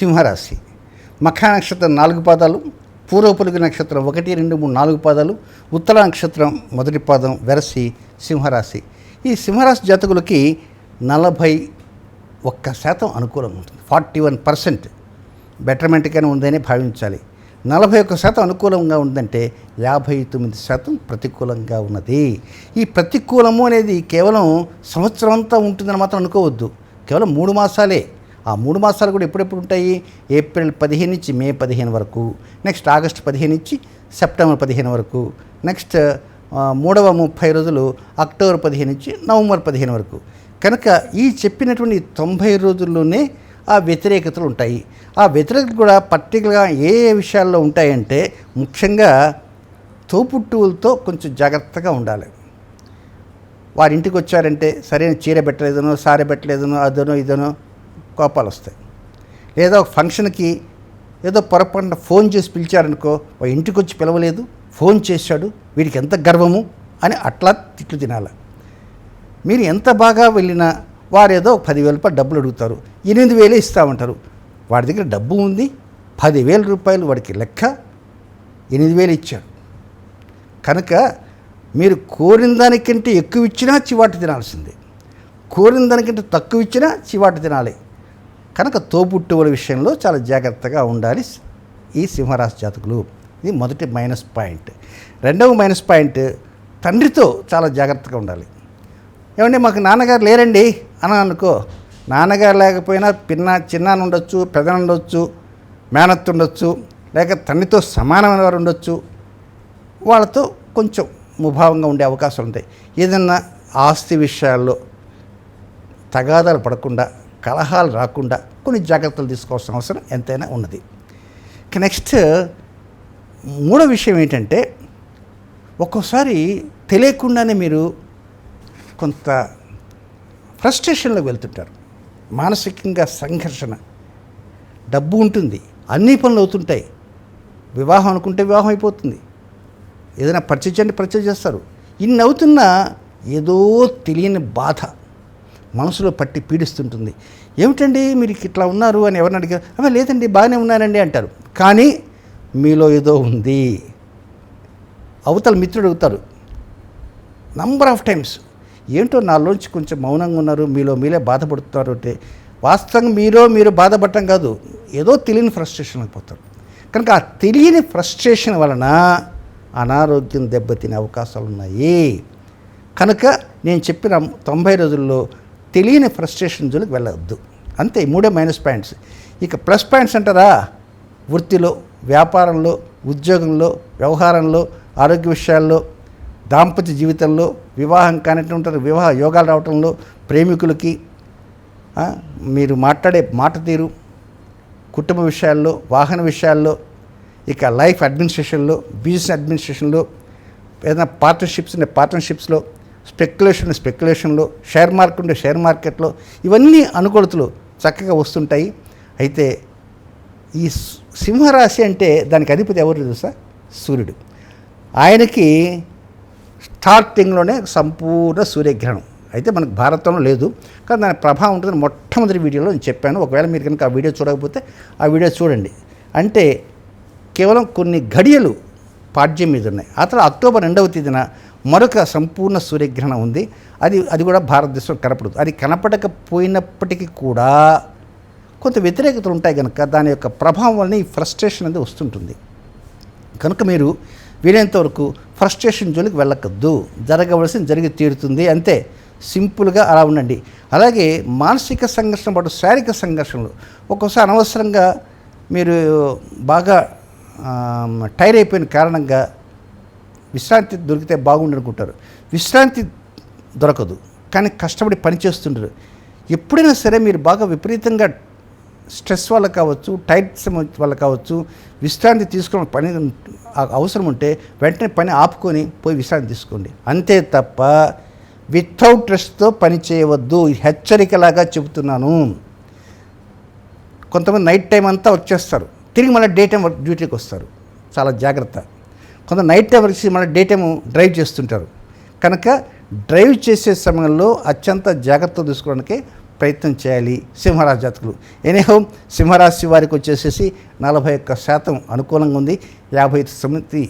సింహరాశి. మఖా నక్షత్రం నాలుగు పాదాలు పూర్వపులుగు నక్షత్రం ఒకటి రెండు మూడు నాలుగు పాదాలు ఉత్తర నక్షత్రం మొదటి పాదం వెరసి సింహరాశి. ఈ సింహరాశి జాతకులకి నలభై ఒక్క శాతం అనుకూలంగా ఉంటుంది. ఫార్టీ వన్ పర్సెంట్ బెటర్మెంట్గానే ఉందని భావించాలి. నలభై ఒక్క శాతం అనుకూలంగా ఉందంటే యాభై తొమ్మిది శాతం ప్రతికూలంగా ఉన్నది. ఈ ప్రతికూలము అనేది కేవలం సంవత్సరం అంతా ఉంటుందని మాత్రం అనుకోవద్దు. కేవలం మూడు మాసాలే. ఆ మూడు మాసాలు కూడా ఎప్పుడెప్పుడు ఉంటాయి? ఏప్రిల్ పదిహేను నుంచి మే పదిహేను వరకు. నెక్స్ట్ ఆగస్టు పదిహేను నుంచి సెప్టెంబర్ పదిహేను వరకు. నెక్స్ట్ మూడవ ముప్పై రోజులు అక్టోబర్ పదిహేను నుంచి నవంబర్ పదిహేను వరకు. కనుక ఈ చెప్పినటువంటి తొంభై రోజుల్లోనే ఆ వ్యతిరేకతలు ఉంటాయి. ఆ వ్యతిరేకతలు కూడా పర్టికులర్గా ఏ ఏ విషయాల్లో ఉంటాయంటే ముఖ్యంగా తోపుట్టువులతో కొంచెం జాగ్రత్తగా ఉండాలి. వారి ఇంటికి వచ్చారంటే సరైన చీర పెట్టలేదనో సారె పెట్టలేదనో అదనో ఇదనో కోపాలు వస్తాయి లేదా ఒక ఫంక్షన్కి ఏదో పొరపాటున ఫోన్ చేసి పిలిచారనుకో వా ఇంటికి వచ్చి పిలవలేదు ఫోన్ చేశాడు వీడికి ఎంత గర్వము? అని అట్లా తిట్లు తినాలి. మీరు ఎంత బాగా వెళ్ళినా వారు ఏదో ఒక పదివేల రూపాయలు డబ్బులు అడుగుతారు ఎనిమిది వేలే ఇస్తామంటారు. వాడి దగ్గర డబ్బు ఉంది పదివేల రూపాయలు వాడికి లెక్క ఎనిమిది వేలు ఇచ్చాడు కనుక మీరు కోరిన దానికంటే ఎక్కువ ఇచ్చినా చివాటు తినాల్సిందే. కోరిన దానికంటే తక్కువ ఇచ్చినా చివాటు తినాలి. కనుక తోబుట్టువుల విషయంలో చాలా జాగ్రత్తగా ఉండాలి ఈ సింహరాశి జాతకులు. ఇది మొదటి మైనస్ పాయింట్. రెండవ మైనస్ పాయింట్ తండ్రితో చాలా జాగ్రత్తగా ఉండాలి. ఏమంటే మాకు నాన్నగారు లేరండి? అని అనుకో. నాన్నగారు లేకపోయినా పిన్న చిన్నాన్న ఉండొచ్చు పెదన ఉండొచ్చు మేనత్ ఉండొచ్చు లేక తండ్రితో సమానమైన వారు ఉండొచ్చు. వాళ్ళతో కొంచెం ముభావంగా ఉండే అవకాశాలు ఉంటాయి. ఏదన్నా ఆస్తి విషయాల్లో తగాదాలు పడకుండా కలహాలు రాకుండా కొన్ని జాగ్రత్తలు తీసుకోవాల్సిన అవసరం ఎంతైనా ఉన్నది. నెక్స్ట్ మూడో విషయం ఏంటంటే ఒక్కోసారి తెలియకుండానే మీరు కొంత ఫ్రస్ట్రేషన్లోకి వెళ్తుంటారు. మానసికంగా సంఘర్షణ డబ్బు ఉంటుంది అన్ని పనులు అవుతుంటాయి. వివాహం అనుకుంటే వివాహం అయిపోతుంది. ఏదైనా పరిచయం అంటే పరిచయం చేస్తారు. ఇన్ని అవుతున్నా ఏదో తెలియని బాధ. మనసులో పట్టి పీడిస్తుంటుంది. ఏమిటండి మీరు ఇట్లా ఉన్నారు అని ఎవరిని అడిగారు? అవి లేదండి బాగానే ఉన్నానండి అంటారు. కానీ మీలో ఏదో ఉంది. అవతల మిత్రుడు అడుగుతారు నంబర్ ఆఫ్ టైమ్స్ ఏంటో నాలోంచి కొంచెం మౌనంగా ఉన్నారు మీలో మీరే బాధపడుతున్నారు అంటే వాస్తవంగా మీరో మీరు బాధపడటం కాదు ఏదో తెలియని ఫ్రస్ట్రేషన్ అయిపోతారు కనుక ఆ తెలియని ఫ్రస్ట్రేషన్ వలన అనారోగ్యం దెబ్బతినే అవకాశాలు ఉన్నాయి కనుక నేను చెప్పిన తొంభై రోజుల్లో తెలియని ఫ్రస్ట్రేషన్ జోలికి వెళ్ళవద్దు అంతే మూడే మైనస్ పాయింట్స్ ఇక ప్లస్ పాయింట్స్ అంటారా? వృత్తిలో వ్యాపారంలో ఉద్యోగంలో వ్యవహారంలో ఆరోగ్య విషయాల్లో దాంపత్య జీవితంలో వివాహం కానిటువంటి వివాహ యోగాలు రావటంలో ప్రేమికులకి మీరు మాట్లాడే మాట తీరు కుటుంబ విషయాల్లో వాహన విషయాల్లో ఇక లైఫ్ అడ్మినిస్ట్రేషన్లో బిజినెస్ అడ్మినిస్ట్రేషన్లో ఏదైనా పార్ట్నర్షిప్స్ ఉండే పార్ట్నర్షిప్స్లో స్పెక్యులేషన్ స్పెక్యులేషన్లో షేర్ మార్కెట్ ఉండే షేర్ మార్కెట్లో ఇవన్నీ అనుకూలతలు చక్కగా వస్తుంటాయి. అయితే ఈ సింహరాశి అంటే దానికి అధిపతి ఎవరు తెలుసా? సూర్యుడు. ఆయనకి స్టార్టింగ్లోనే సంపూర్ణ సూర్యగ్రహణం. అయితే మనకు భారతంలో లేదు. కానీ దాని ప్రభావం ఉంటుంది. మొట్టమొదటి వీడియోలో నేను చెప్పాను. ఒకవేళ మీరు కనుక ఆ వీడియో చూడకపోతే ఆ వీడియో చూడండి. అంటే కేవలం కొన్ని ఘడియలు పాడ్యం మీద ఉన్నాయి. ఆ తర్వాత అక్టోబర్ రెండవ తేదీన మరొక సంపూర్ణ సూర్యగ్రహణం ఉంది. అది అది కూడా భారతదేశంలో కనపడదు. అది కనపడకపోయినప్పటికీ కూడా కొంత వ్యతిరేకతలు ఉంటాయి కనుక దాని యొక్క ప్రభావం వల్ల ఈ ఫ్రస్ట్రేషన్ అనేది వస్తుంటుంది. కనుక మీరు వీలైనంత వరకు ఫ్రస్ట్రేషన్ జోలికి వెళ్ళకద్దు. జరగవలసింది జరిగి తీరుతుంది. అంతే సింపుల్గా అలా ఉండండి. అలాగే మానసిక సంఘర్షణ పాటు శారీరక సంఘర్షణలు. ఒక్కోసారి అనవసరంగా మీరు బాగా టైర్ అయిపోయిన కారణంగా విశ్రాంతి దొరికితే బాగుండనుకుంటారు విశ్రాంతి దొరకదు. కానీ కష్టపడి పనిచేస్తుంటారు ఎప్పుడైనా సరే మీరు బాగా విపరీతంగా స్ట్రెస్ వల్ల కావచ్చు టైట్స్ వల్ల కావచ్చు విశ్రాంతి తీసుకోవడం పని అవసరం ఉంటే వెంటనే పని ఆపుకొని పోయి విశ్రాంతి తీసుకోండి. అంతే తప్ప వితౌట్ రెస్ట్తో పని చేయవద్దు. హెచ్చరికలాగా చెబుతున్నాను. కొంతమంది నైట్ టైం అంతా వచ్చేస్తారు తిరిగి మళ్ళీ డే టైం వర్క్ డ్యూటీకి వస్తారు. చాలా జాగ్రత్త. కొంత నైట్ టైం వచ్చి మళ్ళీ డే టైం డ్రైవ్ చేస్తుంటారు. కనుక డ్రైవ్ చేసే సమయంలో అత్యంత జాగ్రత్త తీసుకోవడానికి ప్రయత్నం చేయాలి సింహరాశి జాతకులు. ఎనీహో సింహరాశి వారికి వచ్చేసేసి నలభై ఒక్క శాతం అనుకూలంగా ఉంది. యాభై ఐదు సమితి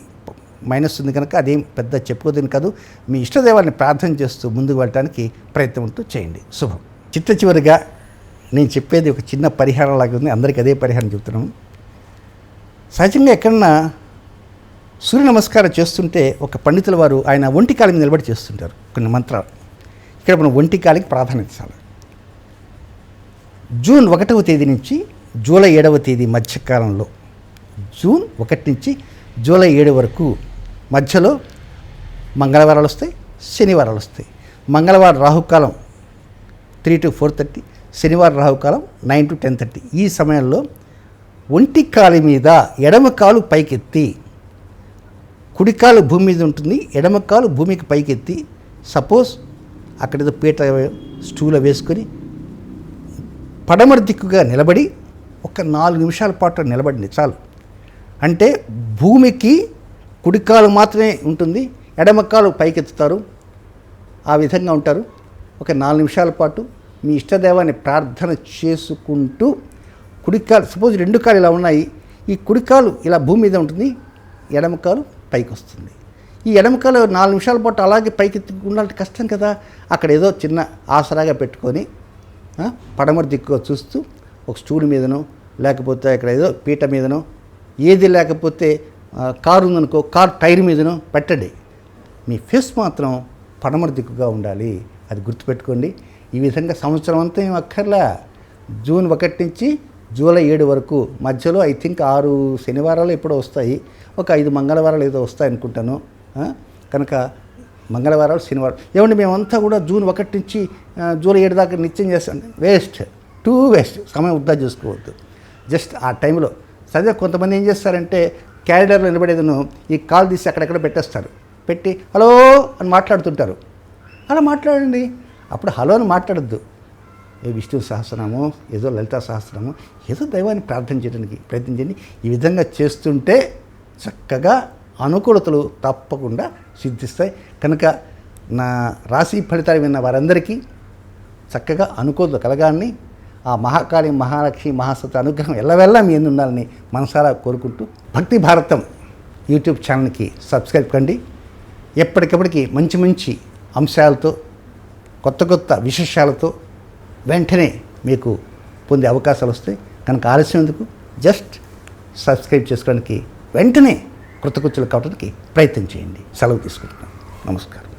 మైనస్ ఉంది కనుక అదేం పెద్ద చెప్పుకోదని కాదు. మీ ఇష్టదేవాన్ని ప్రార్థన చేస్తూ ముందుకు వెళ్ళడానికి ప్రయత్నం ఉంటూ చేయండి. శుభం. చిట్ట చివరిగా నేను చెప్పేది ఒక చిన్న పరిహారం లాగా ఉంది. అందరికీ అదే పరిహారం చెప్తున్నాము సహజంగా ఎక్కడన్నా సూర్య నమస్కారం చేస్తుంటే ఒక పండితుల వారు ఆయన ఒంటి కాలి మీద నిలబడి చేస్తుంటారు. కొన్ని మంత్రాలు. ఇక్కడ మనం ఒంటి కాలికి ప్రాధాన్యత జూన్ ఒకటవ తేదీ నుంచి జూలై ఏడవ తేదీ మధ్యకాలంలో జూన్ ఒకటి నుంచి జూలై ఏడు వరకు మధ్యలో మంగళవారాలు వస్తాయి శనివారాలు వస్తాయి. మంగళవారం రాహుకాలం త్రీ టు ఫోర్ థర్టీ శనివారం రాహుకాలం నైన్ టు టెన్ థర్టీ ఈ సమయంలో ఒంటి కాలి మీద ఎడమ కాలు పైకెత్తి కుడికాలు భూమి మీద ఉంటుంది ఎడమ కాలు భూమికి పైకెత్తి సపోజ్ అక్కడ ఏదో పీట స్టూలో వేసుకొని పడమర దిక్కుగా నిలబడి ఒక నాలుగు నిమిషాల పాటు నిలబడింది చాలు. అంటే భూమికి కుడికాలు మాత్రమే ఉంటుంది ఎడమకాలు పైకెత్తుతారు ఆ విధంగా ఉంటారు. ఒక నాలుగు నిమిషాల పాటు మీ ఇష్టదేవాన్ని ప్రార్థన చేసుకుంటూ కుడికాలు సపోజ్ రెండు కాలు ఇలా ఉన్నాయి ఈ కుడికాలు ఇలా భూమి మీద ఉంటుంది ఎడమకాలు పైకి వస్తుంది ఈ ఎడమకాలు నాలుగు నిమిషాల పాటు అలాగే పైకి ఉండాలంటే కష్టం కదా. అక్కడ ఏదో చిన్న ఆసరాగా పెట్టుకొని పడమర దిక్కుగా చూస్తూ ఒక స్టూల్ మీదనో లేకపోతే ఇక్కడ ఏదో పీట మీదనో ఏది లేకపోతే కారు ఉందనుకో కారు టైర్ మీదనో పెట్టండి. మీ ఫేస్ మాత్రం పడమర దిక్కుగా ఉండాలి. అది గుర్తుపెట్టుకోండి. ఈ విధంగా సంవత్సరం అంతా ఏం అక్కర్లా. జూన్ ఒకటి నుంచి జూలై ఏడు వరకు మధ్యలో ఐ థింక్ ఆరు శనివారాలు ఎప్పుడో వస్తాయి. ఒక ఐదు మంగళవారాలు ఏదో వస్తాయి అనుకుంటాను. కనుక మంగళవారాలు శనివారం ఏమండి మేమంతా కూడా జూన్ ఒకటి నుంచి జూలై ఏడు దాకా నిత్యం చేస్తాం. వేస్ట్. Too waste. సమయం వృధా చేసుకోవద్దు. జస్ట్ ఆ టైంలో. సరే కొంతమంది ఏం చేస్తారంటే క్యారిడర్లో నిలబడేదను ఈ కాల్ తీసి అక్కడెక్కడ పెట్టేస్తారు. పెట్టి హలో అని మాట్లాడుతుంటారు. అలా మాట్లాడండి. అప్పుడు హలో అని మాట్లాడద్దు. విష్ణు సహస్రనామో ఏదో లలితా సహస్రనామో ఏదో దైవాన్ని ప్రార్థన చేయడానికి ప్రయత్నం చేయండి. ఈ విధంగా చేస్తుంటే చక్కగా అనుకూలతలు తప్పకుండా సిద్ధిస్తాయి. కనుక నా రాశి ఫలితాలు విన్న వారందరికీ చక్కగా అనుకూలత కలగాలని ఆ మహాకాళి మహాలక్ష్మి మహాసత అనుగ్రహం ఎల్లవెల్లా మీ ఉండాలని మనసారా కోరుకుంటూ భక్తి భారతం యూట్యూబ్ ఛానల్కి సబ్స్క్రైబ్ కండి. ఎప్పటికప్పటికి మంచి మంచి అంశాలతో కొత్త కొత్త విశేషాలతో వెంటనే మీకు పొందే అవకాశాలు వస్తాయి. కనుక ఆలస్యం ఎందుకు? జస్ట్ సబ్స్క్రైబ్ చేసుకోవడానికి వెంటనే కృతకృత్యులు కావడానికి ప్రయత్నం చేయండి. సెలవు తీసుకుంటున్నాను నమస్కారం.